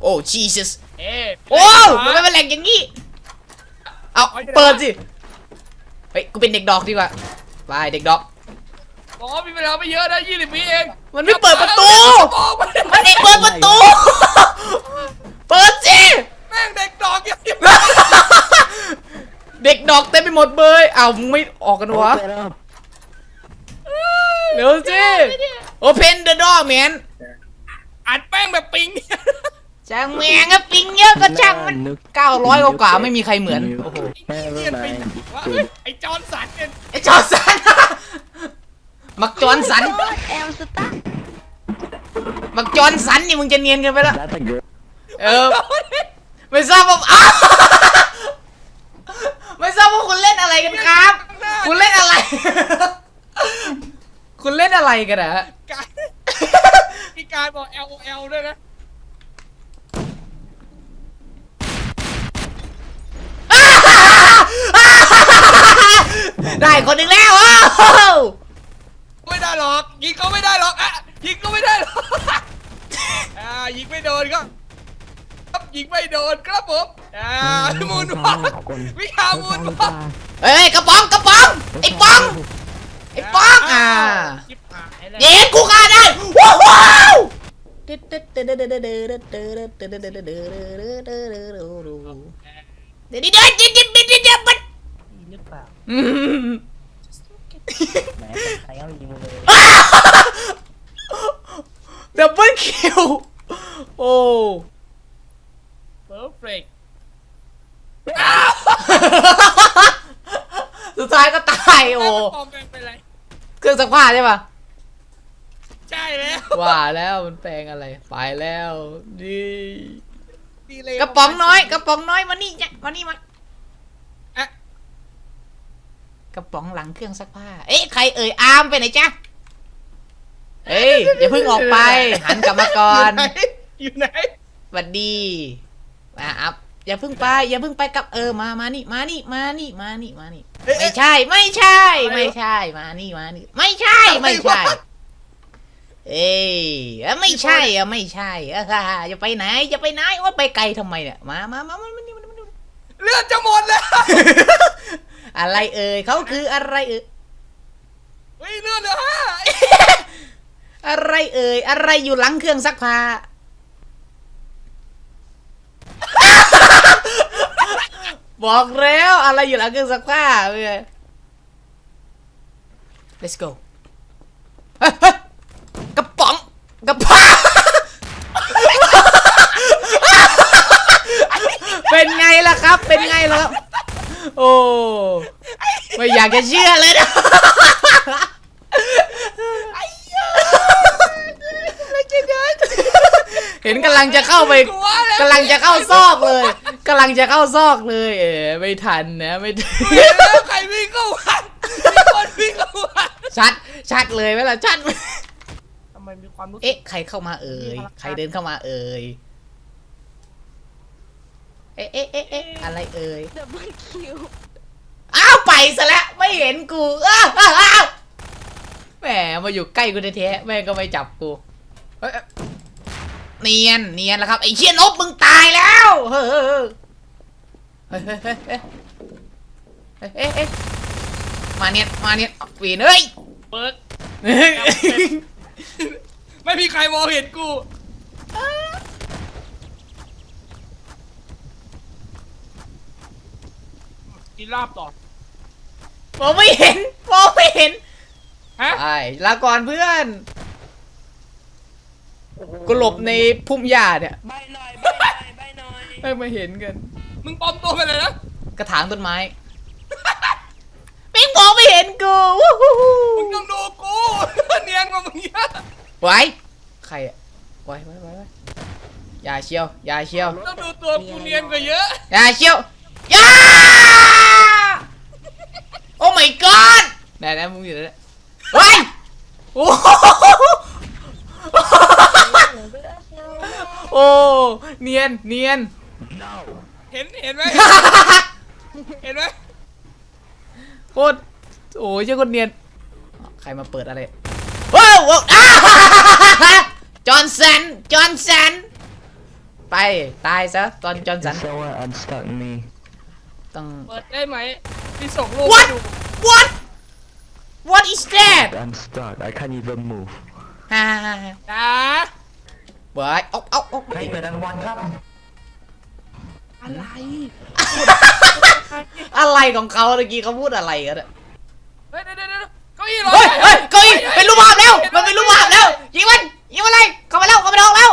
โอ้ชีสเอ๊ะโอ้มันไม่เป็นแหลกอย่างงี้เอาเปิดสิเฮ้ยกูเป็นเด็กดอกดีกว่าไปเด็กดอกอ๋อมีเวลาไม่เยอะนะยี่สิบวิเองมันไม่เปิดประตูบอกมันมันเด็กเปิดประตู เปิดสิแม่งเด็กดอกยังเด็กดอกเต็มไปหมดเบยอ้าวมึงไม่ออกกันวะ Open up. เร็วสิ Open the door man อัดแป้งแบบปิงเนี่ย ช่างแมงอะปิงเยอะก็ช่างมัน Look. 900กว่ากว่าไม่มีใครเหมือนโอ้โหเนียน Never ปิง mind. ว่าเอ้ยไอ้จอห์นสันเนี่ยไอ้จอร์สัน มักจอร์นสันแอมสตาร์มักจอร์นสันนี่มึงจะเนียนกันไปแล้ว That's a girl. เออไม่ทราบว่าอ้าวไม่ทราบว่าคุณเล่นอะไรกันครับ คุณเล่นอะไร คุณเล่นอะไรกันอะการมีการบอก L O L ด้วยนะ กระป๋องกระป๋องไอ้ป๋องไอ้ป๋องอ่าชิบหายแล้วเย็นกูฆ่าได้ว้าวว้าวเดี๋ยวเดี๋ยวเดี๋ยวเดี๋ยวเดี๋ยวเดี๋ยวมัเอีหรือเปล่าอืมแหมใครเอายิงเลยดับเบิลคิวโอ้เพอร์เฟก สุดท้ายก็ตายโอ้ ปลอมแปลงเป็นไร เครื่องซักผ้าใช่ปะใช่แล้วว่าแล้วมันแปลงอะไร ไปแล้วดีดีเลยกระป๋องน้อยกระป๋องน้อยมานี่จ้ะมานี่มาอะกระป๋องหลังเครื่องซักผ้า เอ๊ะใครเอ่ยอาร์มไปไหนจ๊ะเอ้ยอย่าเพิ่งออกไป หันกลับมาก่อนอยู่ไหนสวัสดีมาอัพอย่าเพิ่งไป อย่าเพิ่งไปกับเออมามานี่ มานี่มานี่มานี่มานี่ ไม่ใช่ ไม่ใช่ ไม่ใช่ มานี่มานี่ ไม่ใช่ ไม่ใช่ เอ้ยเอ้ยไม่ใช่อะไม่ใช่อะอย่าไปไหนอย่าไปไหนว่าไปไกลทำไมเนี่ยมามามามามานี่มานี่มานี่เลือดจะหมดแล้ว อะไรเอ่ยเขาคืออะไรเอ่ยเฮ้ยเลือดเหลือห้าอะไรเอ่ยอะไรอยู่หลังเครื่องซักผ้า บอกแล้วอะไรอยู่หลังเครื่องซักผ้าเว้ย let's go เฮ้ยเฮ้ยกระป๋องกระป๋องเป็นไงล่ะครับ เป็นไงล่ะครับ โอ้ไม่อยากจะเชื่อเลยนะเห็นกำลังจะเข้าไปกลัวแล้วกำลังจะเข้าซอกเลยกำลังจะเข้าซอกเลย เอ๋ไม่ทันนะไม่ทันเห็นแล้วใครวิ่งเข้ามามีคนวิ่งเข้ามาชัดชัดเลยไหมล่ะชัดไหมทำไมมีความรู้สึกเอ๊ะใครเข้ามาเอ่ยใครเดินเข้ามาเอ่ยเอ๊ะเอ๊ะเอ๊ะเอ๊ะอะไรเอ่ยดับเบิลคิวอ้าวไปซะแล้วไม่เห็นกูอ้าวอ้าวอ้าวแหมมาอยู่ใกล้กูแท้ๆแม่งก็ไม่จับกูเอ้ย เนียนเนียนแล้วครับไอ้เชี่ยนบมึงตายแล้วเฮ้ยเฮ้ยเฮ้ยมาเนียนมาเนียนเวีนเฮ้ยเปิร์กไม่มีใครมองเห็นกูกินลาบต่อผมไม่เห็นผมไม่เห็นฮะไปลาก่อนเพื่อน กูหลบในพุ่มหญ้าเนี่ยใบหน่อยใบหน่อยใบหน่อยไม่มาเห็นกัน มึงปลอมตัวไปเลยนะ กระถางต้นไม้ปิ๊งมองไม่เห็นกูวู้ฮู้ฮู้มึงต้องดูกูเนียนกว่ามึงเยอะไว้ใครอะไว้ไว้ไว้ไว้อย่าเชียวอย่าเชียวต้องดูตัวกูเนียนกว่าเยอะอย่าเชียวอย่าโอ้ my god ไหนไหนมึงอยู่ไหนเฮ้ยโอ้โหโอ้เนียนเนียนเห็นเห็นไหมเห็นไหมโคตรโอ้ยเจ้าคนเนียนใครมาเปิดอะไรว้าวว้าวอ้าจอห์นสันจอห์นสันไปตายซะตอนจอห์นสัน Someone unstuck me. ต้อง เปิดได้ไหมพี่ส่งรูป What? ให้ดู what what is that I'm stuck. I can't even move. ฮ่าจ้าเบิ ร์ดเอาเอาเอาใครเปิดรางวัลครับ อะไร อะไรของเขาเมื่อกี้เขาพูดอะไรกันอะเฮ้ยเดี๋ยวเดี๋ยวเดี๋ยวเก้าอี้เหรอเฮ้ยเฮ้ยเก้าอี้เป็นรูปภาพแล้ว มันเป็นรูปภาพแล้วยิงมันยิงมันเลยเข้ามาแล้วเข้ามาในห้องแล้ว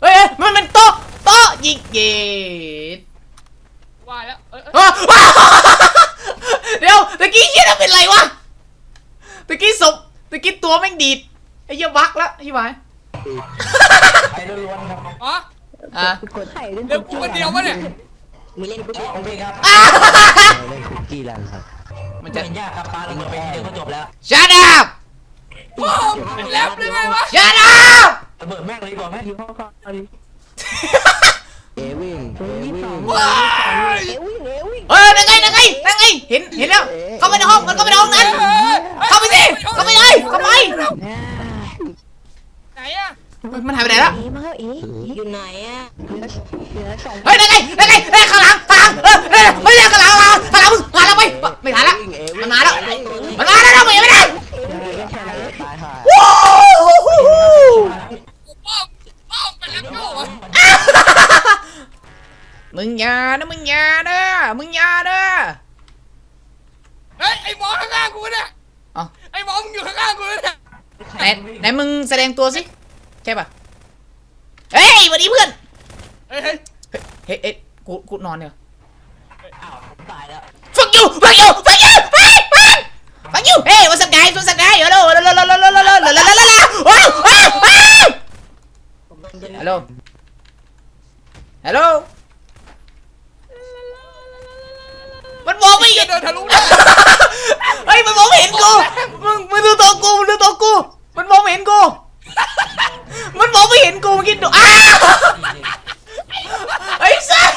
เฮ้ยเฮ้ยมันเป็นโต๊ะโต๊ะยิงเย็ดว่าแล้วเอ้ยเอ้ยอ้าวเดี๋ยวตะกี้เชี่ยนั่นเป็นไรวะตะกี้ศพตะกี้ตัวแม่งดีดไอ้เหี้ยบักแล้วใช่ไหม ใครล้วนๆครับอ๋ออะเดี๋ยวกูคนเดียววะเนี่ยมีเล่นคุกกี้ของพี่ครับอ้าวเล่นคุกกี้แล้วครับ มันจะเป็นยากครับปลาระเบิดไปเดียวก็จบแล้ว Shut up โอ้เป็นแลบเลยไงวะ Shut up ระเบิดแม่งเลยดีกว่าแม่งอยู่ข้างๆดิเอวิ่งเอวิ่งว้ายเฮ้ยนั่งไงนั่งไงนั่งไงเห็นเห็นแล้วเข้าไปในห้องมันเข้าไปในห้องนั้นเข้าไปสิเข้าไปเลยเข้าไปไหนอะ มันหายไปไหนแล้วอยู่ไหนอะเฮ้ยนั่นไงนั่นไงเฮ้ยข้างหลังข้างหลังเออเฮ้ยไม่ใช่ข้างหลังข้างหลังข้างหลังมึงมาแล้วไปไม่ทันแล้วมันมาแล้วมันมาแล้วเราไม่ได้ตายห่าว้าวกูป้อมป้อมเป็นแลบโจ้วะมึงอย่านะมึงอย่านะมึงอย่านะเฮ้ยไอ้หมอข้างๆกูเนี่ยเอ้าไอ้หมอมึงอยู่ข้างๆกูเนี่ยไหนไหนมึงแสดงตัวสิ ใช่ป่ะเฮ้ยสวัสดีเพื่อน เฮ้ยเฮ้ยเฮ้ยเฮ้ยกูกูนอนเนี่ย อ้าวผมตายแล้ว fuck you fuck you fuck you fuck fuck fuck you hey what's up guys what's up guys hello hello hello hello hello hello hello hello hello wow wow wow hello hello มันมองไม่เห็นเดินทะลุได้ เฮ้ยมันมองไม่เห็นกู มึงมึงดูตัวกูมึงดูตัวกู มันมองไม่เห็นกู มันมองไม่เห็นกูมึงคิดดูอ้าวไอ้สัส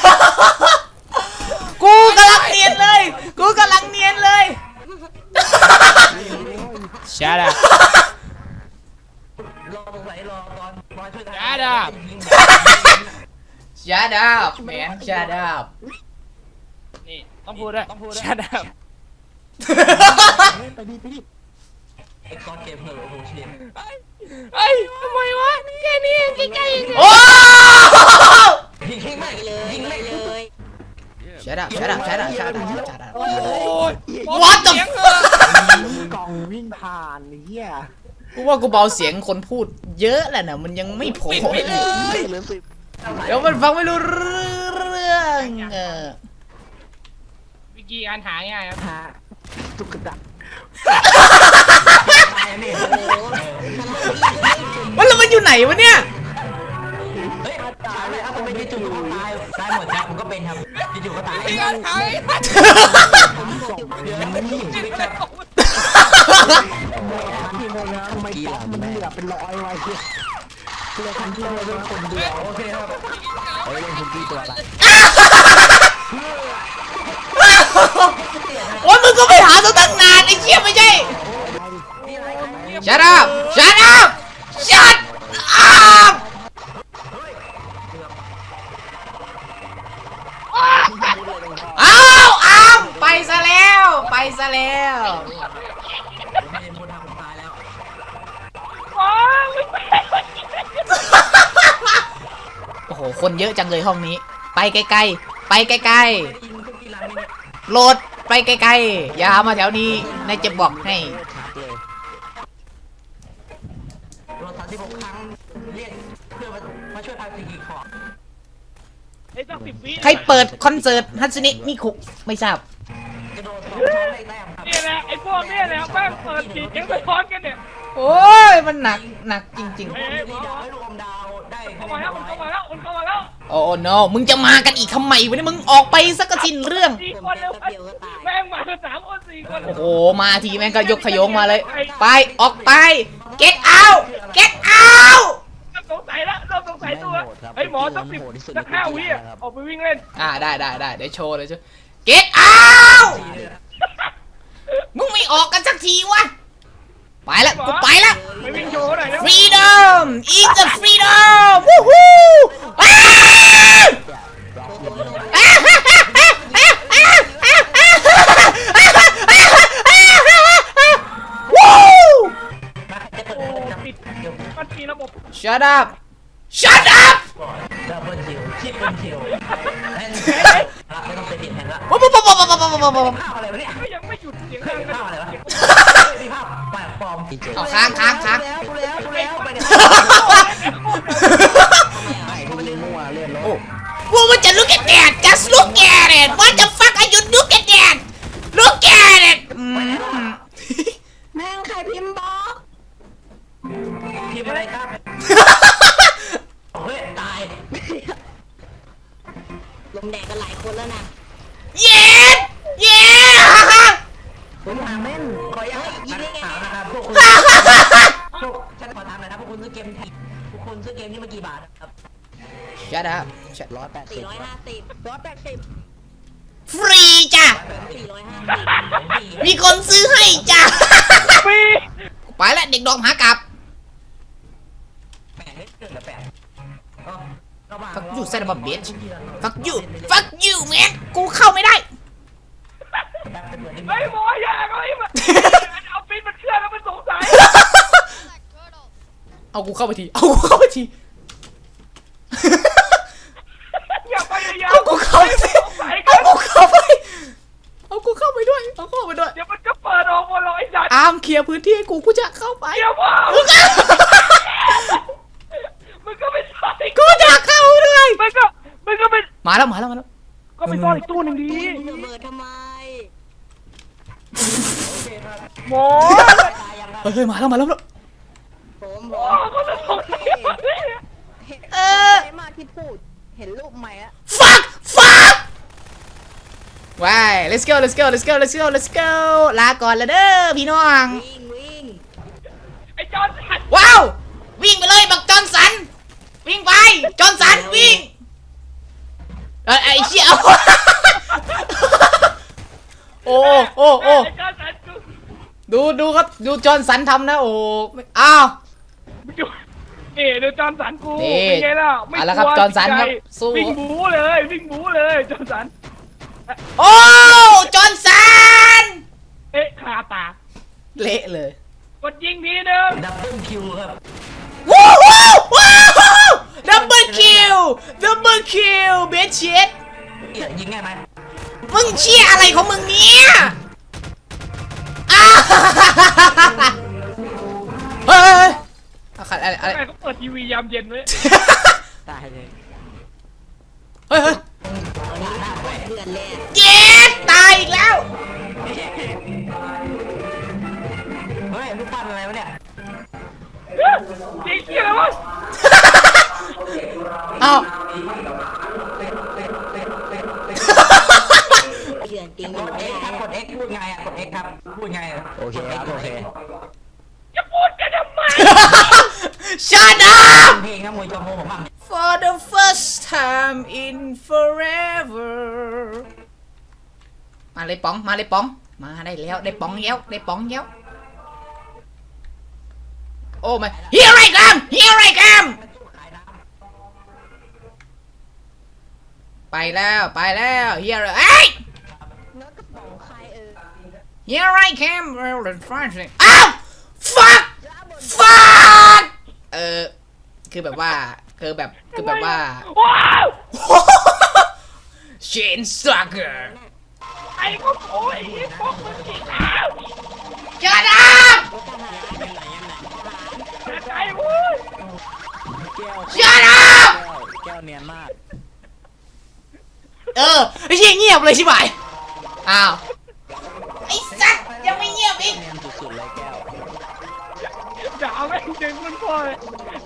กูกำลังเนียนเลย กูกำลังเนียนเลย Shut up รอตรงไหนรอตอนบอยช่วยท Shut up Shut up man Shut up นี่ต้องพูดด้วยต้องพูดด้วย Shut up ไปดิไปดิไอ้ก้อนเกมเหอะโอ้โหเชฟเฮ้ยทำไมวะแค่นี้เองใกล้ๆเองเนี่ยโอ้ ยิงแม่งเลยยิงแม่งเลย Shut up Shut up Shut up Shut up Shut up โอ้ย What the เสียงเหอะกล่องวิ่งผ่านไอ้เหี้ยกูว่ากูเบาเสียงคนพูดเยอะแหละนะมันยังไม่พอปิดไปเลยเหลือสิบเดี๋ยวมันฟังไม่รู้เรื่อง เออวิธีการหาง่ายครับหาตุ๊กตาตายนี่มันแล้วมันอยู่ไหนวะเนี่ย เฮ้ยตายเลยครับผมเป็นจู่ๆก็ตายตายหมดครับผมก็เป็นครับจู่ๆก็ตายวิธีการหาง่ายเดือนนี้อยู่ชีวิตครับที่โมงนะทำไมป๊อปมันเหลือเป็นร้อยไว้ เหี้ยเลยทันที่เราเป็นคนเดียวโอเคครับเฮ้ยเล่นคุกกี้ตัวอะไรโอ้ยมึงก็ไปหาตัวตั้งนานไอ้เชี่ยไม่ใช่ Shut up Shut up Shut up อ้าวอ้าวไปซะแล้ว ไปซะแล้ว ไม่ได้พูดทางผมตายแล้ว โอ้โห คนเยอะจังเลยห้องนี้ ไปไกลๆไปไกลได้ยินคุกกี้รันไหมเนี่ยๆโหลดไปไกลๆอย่ามาแถวนี้นายจะบอกให้ชัดเลยรถสามสิบหกครั้งเรียกเพื่อมามาช่วยพาสิกิของไอ้สักสิบวิใครเปิดคอนเสิร์ตฮัตสึเนะมิคุไม่ทราบกระโดดสองชั้นได้แต้มครับเนี่ยแหละไอ้พวกเนี่ยแหละแม่งเปิดจียังไปซ้อนกันเนี่ยโอ้ยมันหนักหนักจริงเฮ้ยดีดาวให้ลูกอมดาวได้เข้ามาแล้วมันเข้ามาแล้วมันเข้ามาแล้วๆ โอ้ no มึงจะมากันอีกทำไมวะเนี่ยมึงออกไปสักกะสิ้นเรื่อง สี่คนเร็วแม่งมาสามคนสี่คนโอ้โห มาทีแม่งก็ยกขยงมาเลย ไป ออกไป get out get out สงสัยละเริ่มสงสัยตัวไอ้หมอสักสิบสักห้าวิอะออกไปวิ่งเล่น อ่าได้ได้ได้เดี๋ยวโชว์เลยจ้ะ get out มึง shut up shut up ดับเบิลคิวชิปเปิลคิวเห็นละไม่ต้องไปดิบเห็นละปุ๊บปุ๊บปุ๊บปุ๊บปุ๊บปุ๊บปุ๊บปุ๊บภาพอะไรวะเนี่ยก็ยังไม่หยุดเสียงเฮ้ดัยงภาพอะไรวะมีภาพแปลกปลอมเอาค้างค้างค้างแล้วกูแล้วกูแล้วไปเนี่ยไอ้ที่นี่มั่วเล่นรถ What would you look at that? Just look at it. What the fuck are you look at คุณซื้อเกมไทยพวกคุณซื้อเกมนี้มากี่บาทครับ Shut up. Shut ร้อยแปดสิบสี่ร้อยห้าสิบร้อยแปดสิบฟรีจ้ะ สี่ร้อยห้าสิบมีคนซื้อให้จ้ะฟรีไปแล้วเด็กดอมหากลับแปดเฮ้ยเกินกับแปดเอ้าระหว่าง Fuck you son of a bitch Fuck you Fuck you man กูเข้าไม่ได้ แบบเป็นเหมือนที่ไอ้หมออยาอะไรมาเอาฟินมันเชื่อแล้วมันสงสัย เอากูเข้าไปที เอากูเข้าไปที อย่าพยายามเอากูเข้าไปทีสงสัยกัเอานกูเข้าไป เอากูเข้าไปด้วย เอาเข้าไปด้วย เดี๋ยวมันจะเปิดออกมาหรอกไอ้สัตว์อามเคลียร์พื้นที่ให้กูกูจะเข้าไป เดี๋ยวว่ามึงก็ไม่ใส่กูจะเข้าด้วยมันก็มันก็เป็นมาแล้วมาแล้วมาแล้ว ก็ไปซ่อนอีกตู้หนึ่งดีระเบิดทำไมหมอตายยังไงเฮ้ยเฮ้ยมาแล้วมาแล้วมาแล้ว ผมผอ๋อมเขาจะสงสัยเออใครมากที่พูด เห็นรูปใหม่อะ fuck fuck ว้าย let's go let's go let's go let's go let's go ลาก่อนละเด้อพี่น้อง วิ่งวิ่งไอ้จอนสันว้าว วิ่งไปเลยบักจอนสัน วิ่งไป จอนสันวิ่ง เออไอ้เชี่ยเอาโอ้โอ้โอ้ไอ้จอนสันกูดูดูครับ ดูจอนสันทำนะโอ้อ้าว ดูเอ๋ดูจอนสันกูนี่ เป็นไงล่ะไม่เอาละครับกวจอห์นสันครับใจสู้วิ่งบู๊เลยวิ่งบู๊เลยจอห์นสันโอ้จอนสันเอ๊ะคาตาเละเลย กดยิงทีนึงดับเบิลคิวครับามเย็นไว้ตายเลยเฮ้ยเฮ้ยตอนนี้หน้าเพื่อนเลยเย็ดตายอีกแล้ว เฮ้ยลูกปั้นอะไรวะเนี่ยยิงเกี่ยววะเอ้าเพื่อนจริงกด X ครับกด X พูดไงอะกด X ครับพูดไงอะโอเคครับโอเคจะพูดกันทำไม Shut up เพลงครับมวยจอมโมผมบ้าง for the first time in forever มาเลยป๋อง มาเลยป๋อง มาได้แล้ว ได้ป๋องแล้ว ได้ป๋องแล้ว โอ้ไม่ here I come here I come ไปแล้ว ไปแล้ว here เอ้ยเนื้อกระป๋องใครเออ here I came well and finally อ้าว fuck fuck เออ คือแบบว่า คือแบบ คือแบบว่าว้าว Chain Sucker ไอ้ก็โอ้ยไอ้พวกมึงอีกแล้ว Shut up ไอ้เว้ยแก้ว Shut up แก้วเนียนมาก เออไอ้เหี้ยเงียบเลยใช่ไหมอ้าว ไอ้สัตว์ยังไม่เงียบอีก ดึงมันพอเลย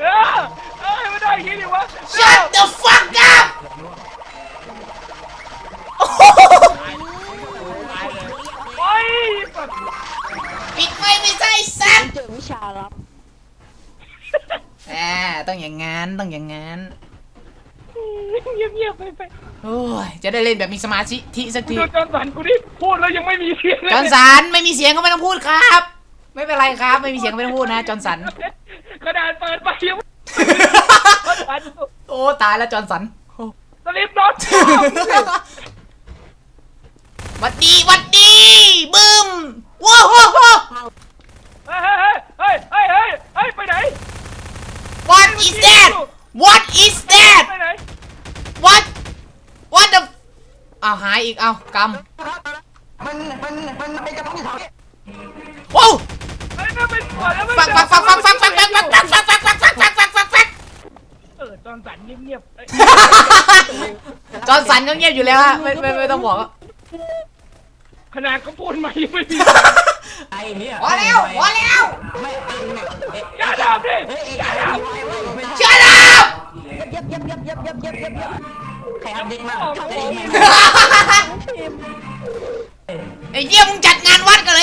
เออเอ้ยไม่ได้ย่างงี้ดิวะ Shut the fuck up โอ้โหโอ้ยแบบปิดไม่ไม่ใช่สัตว์เจอวิชาลับแหมต้องอย่างงั้นต้องอย่างงั้นเงียบๆไปไปโอ้ยจะได้เล่นแบบมีสมาธิสักที ดูจอห์นสันกูดิพูดแล้วยังไม่มีเสียงเลยจอนสันไม่มีเสียงก็ไม่ต้องพูดครับ ไม่เป็นไรครับ ไม่มีเสียงก็ไม่ต้องพูดนะจอห์นสัน กระดาษเปิดไปยังไม่ทันโอ้ตายแล้วจอห์นสันโอ้สลิปน็อตหวัดดีหวัดดีบึ้มว้าวว้าวว้าวเฮ้ยเฮ้ยเฮ้ยเฮ้ยเฮ้ยเฮ้ยไปไหน What is that What is that ไปไหน What What the เอาหายอีกเอากมันมันมันเป็นกระเพาะที่สองำว้าวไอ้ นั่นเป็นก่อนแล้วไม่ฟังฟังฟังฟังฟังฟังฟังฟังฟังฟังฟังฟังฟังฟังฟังฟังฟังเออตอนสันเงียบๆเอ้ยจอร์นสันก็เงียบอยู่แล้วฮะไม่ไม่ไม่ต้องบอกขนาดเขาพูดมายังไม่มีไอ้เนี่ยพอแล้วพอแล้วไม่เอ็งเนี่ยเอ๊ะอย่าทำดิเฮ้ยเอ็งอย่าทำเชื่อแล้วยับยับยับยับยับยับยับยับใครทำเด็กมากเด็กมากไอ้เหี้ยมึงจัดงานวัดกัน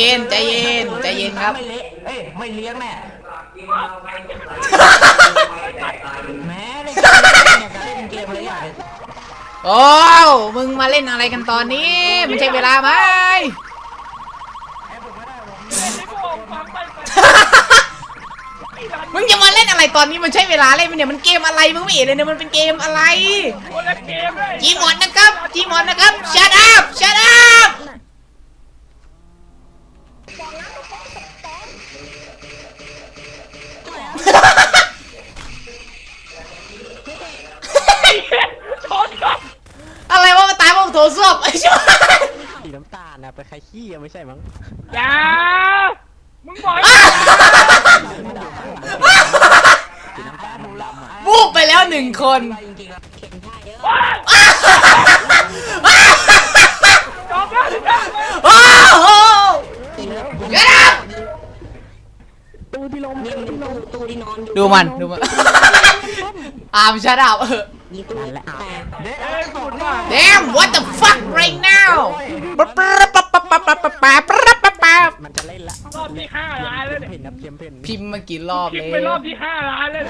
ย็นใจเย็นใจเย็นครับ ไม่เละเอ้ยไม่เลี้ยงแน่แหม้เล่นเกมเนี่ยจะเล่นเกมอะไรอย่างเงี้ยโอ้มึงมาเล่นอะไรกันตอนนี้มันใช่เวลาไหมเล่นให้พวกผมฟังไปไปไอ้หลานมึงจะมาเล่นอะไรตอนนี้มันใช่เวลาเล่นไหมเนี่ยมันเกมอะไรมึงไม่เห็นเลยเนี่ยมันเป็นเกมอะไรคนละเกมเลยจีมอนนะครับจีมอนนะครับ shut up shut up ใช่มั้งอย่ามึงบอกให้วูไปแล้วหนึ่งคนโอ้โหดูมันดูมันอามชาดาวเออ นั่ะ what the fuck right now ปปปปปปปมันจะเล่นละรอบที่ห้าล้านเลยพิมครัเพนพิมพ์มากี่รอบเลิปแล้ว ไปรอบที่ห้าล้านเลย